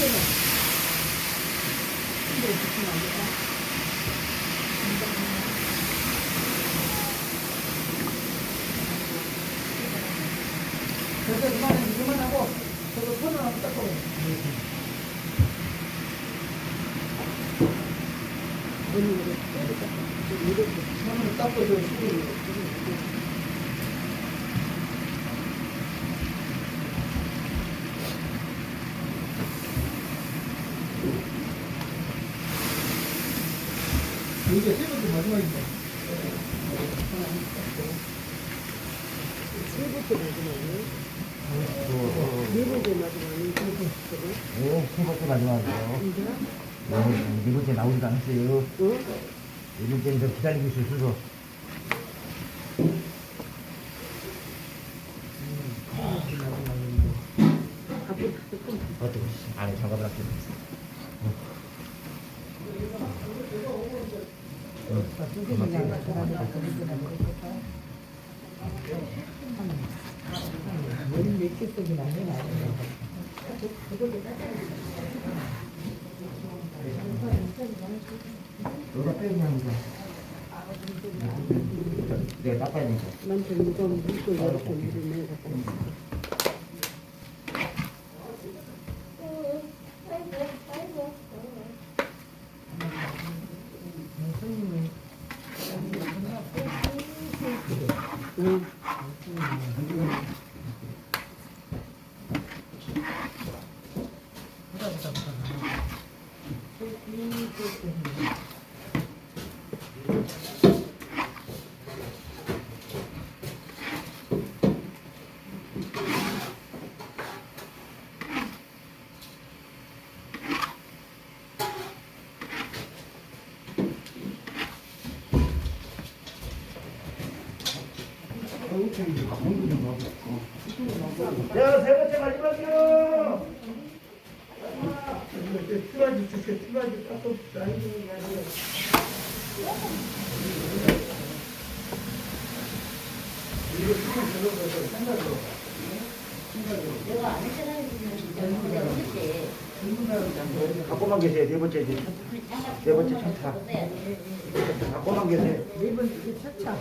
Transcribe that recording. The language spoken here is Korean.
그래서 그만해, 그만하고, 저거 손을 한번 닦고. 손을 닦고, 저 수를. 이게 세 번째 마지막입니다. 네, 세 번째 마지막이요. 네, 네 번째 나오지도 않았어요. 네 번째는 더 기다리고 있어요, 수소. 어떻게, 안에 장갑을 할게요. 여기다 빼면 합니다. 네, 닦아야 되니까. 만큼 이거 물고 이렇게 물을 내 갖 자, 세 번째 마지막이요. 주세요. 갖고만 계세요. 네 번째 이제 첫, 네 번째 첫 차. 갖고만 계세요. 네 번째 차차.